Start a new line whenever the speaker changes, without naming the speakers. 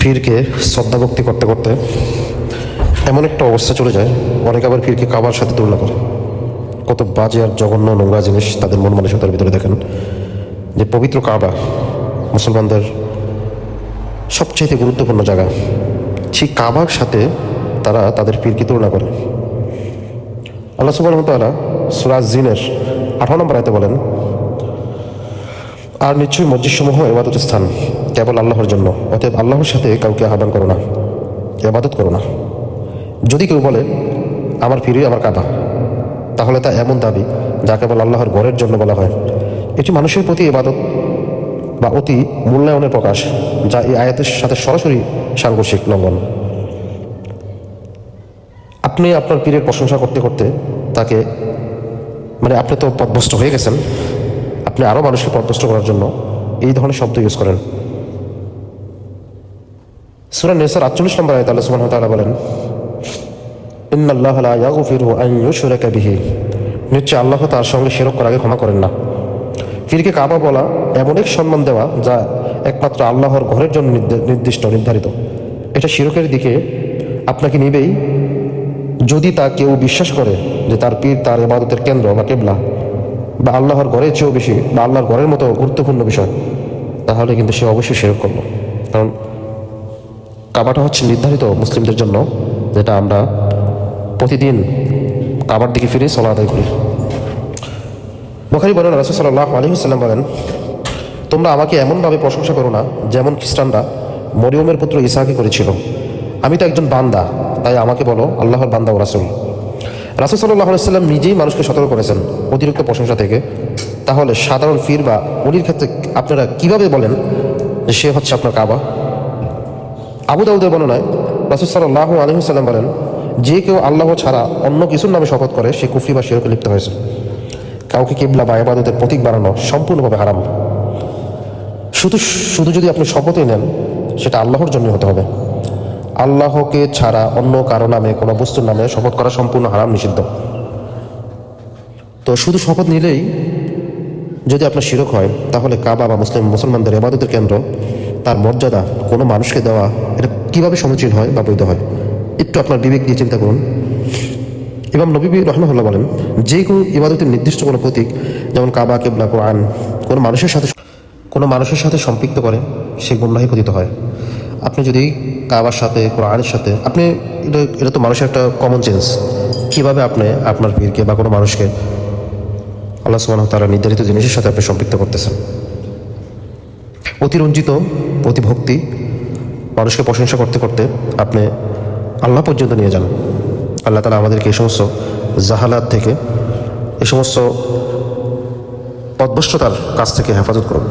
পীরকে শ্রদ্ধা ভক্তি করতে করতে এমন একটা অবস্থা চলে যায়। অনেক আবার পীরকে কাবার সাথে তুলনা করে। কত বাজে আর জঘন্য নোংরা জিনিস তাদের মন মানসিকতার ভিতরে দেখেন। যে পবিত্র কাবা মুসলমানদের সবচাইতে গুরুত্বপূর্ণ জায়গা। সেই কাবার সাথে তারা তাদের পীরকে তুলনা করে। আল্লাহ সুবাহ তালা সুরাজ জিনের আঠারো নম্বর আয়তে বলেন আর নিশ্চয়ই মসজিদসমূহ এবাদত স্থান, কেবল আল্লাহর জন্য, অতএব আল্লাহর সাথে কাউকে আহ্বান করো না, এবাদত করো না। যদি কেউ বলে, আমার ফিরে আমার কাবা তাহলে তা এমন দাবি যা কেবল আল্লাহর ঘরের জন্য বলা হয়। এটি মানুষের প্রতি এবাদত বা অতি মূল্যায়নের প্রকাশ, যা এই আয়াতের সাথে সরাসরি সাংঘর্ষিক লঙ্ঘন। আপনি আপনার পীরের প্রশংসা করতে করতে তাকে মানে আপনি তো পদভস্ত হয়ে গেছেন আপনি আরও মানুষকে পদভস্ত করার জন্য এই ধরনের শব্দ ইউজ করেন। সুরা নেসার আটচল্লিশ নম্বর আয়ত আল্লাহ সুবহানাহু ওয়া তাআলা বলেন, ইন্নাল্লাহ লা ইয়াগফিরু আন ইউশরাকা বিহি। নিশ্চয় আল্লাহ তার সঙ্গে শিরক আগে ক্ষমা করেন না। ফিরকে কাবা বলা এমন এক সম্মান দেওয়া যা একমাত্র আল্লাহর ঘরের জন্য নির্দিষ্ট, নির্ধারিত। এটা শিরকের দিকে আপনাকে নিবেই যদি তা কেউ বিশ্বাস করে যে তার পীর তার ইবাদতের কেন্দ্র বা কেবলা। বা আল্লাহর ঘরের চেয়েও বেশি বা আল্লাহর ঘরের মতো গুরুত্বপূর্ণ বিষয়, তাহলে কিন্তু সে অবশ্যই শিরক করল। কারণ কাবাটা হচ্ছে নির্ধারিত মুসলিমদের জন্য যেটা আমরা প্রতিদিন কাবার দিকে ফিরে সলা আদায় করি। বোখারি বলেন, রাসুল সাল্লাহ আলহিসাল্লাম বলেন, তোমরা আমাকে এমনভাবে প্রশংসা করো না যেমন খ্রিস্টানরা মরিয়মের পুত্র ইসাকে করেছিল। আমি তো একজন বান্দা, তাই আমাকে বলো, আল্লাহর বান্দা ও রাসুল। রাসুল সাল্লাহ আলাইসাল্লাম নিজেই মানুষকে সতর্ক করেছেন অতিরিক্ত প্রশংসা থেকে। তাহলে সাধারণ ফির বা অলির ক্ষেত্রে আপনারা কীভাবে বলেন যে সে হচ্ছে আপনার কাবা? আবু দাউদের বর্ণনায় রাসুল সাল্লাহ আলহিসাল্লাম বলেন, যে কেউ আল্লাহ ছাড়া অন্য কিছুর নামে শপথ করে, সে কুফরি বা শিরকে লিপ্ত হয়েছে। কাউকে কেবলা বা এবাদতের প্রতীক বানানো সম্পূর্ণভাবে হারাম। শুধু শুধু যদি আপনি শপথই নেন, সেটা আল্লাহর জন্য হতে হবে। আল্লাহকে ছাড়া অন্য কারও নামে, কোনো বস্তুর নামে শপথ করা সম্পূর্ণ হারাম, নিষিদ্ধ। তো শুধু শপথ নিলেই যদি আপনার শিরক হয়, তাহলে কাবা বা মুসলিম, মুসলমানদের এবাদতের কেন্দ্র, তার মর্যাদা কোনো মানুষকে দেওয়া, এটা কীভাবে সমীচীন হয় বা বৈধ হয়? একটু আপনার বিবেক দিয়ে চিন্তা করুন। ইমাম নবী রহমাহুল্লাহ বলেন, যে কোনো ইবাদতের নির্দিষ্ট কোনো প্রতীক, যেমন কাবা, কেবলা, কোরআন, কোনো মানুষের সাথে কোনো মানুষের সাথে সম্পৃক্ত করে, সে গুমরাহি পতিত হয়। আপনি যদি কাবার সাথে কোনো কোরআনের সাথে, আপনি এটা এটা তো মানুষের একটা কমন সেন্স কীভাবে আপনি আপনার পীরকে বা কোনো মানুষকে আল্লাহ সুবাহ তারা নির্ধারিত জিনিসের সাথে আপনি সম্পৃক্ত করতেছেন। অতিরঞ্জিত প্রতিভক্তি মানুষকে প্রশংসা করতে করতে আপনি আল্লাহ পর্যন্ত নিয়ে যান। আল্লাহ তালা আমাদেরকে এই সমস্ত জাহালাত থেকে এই সমস্ত পদভষ্টতার কাছ থেকে হেফাজত করুন।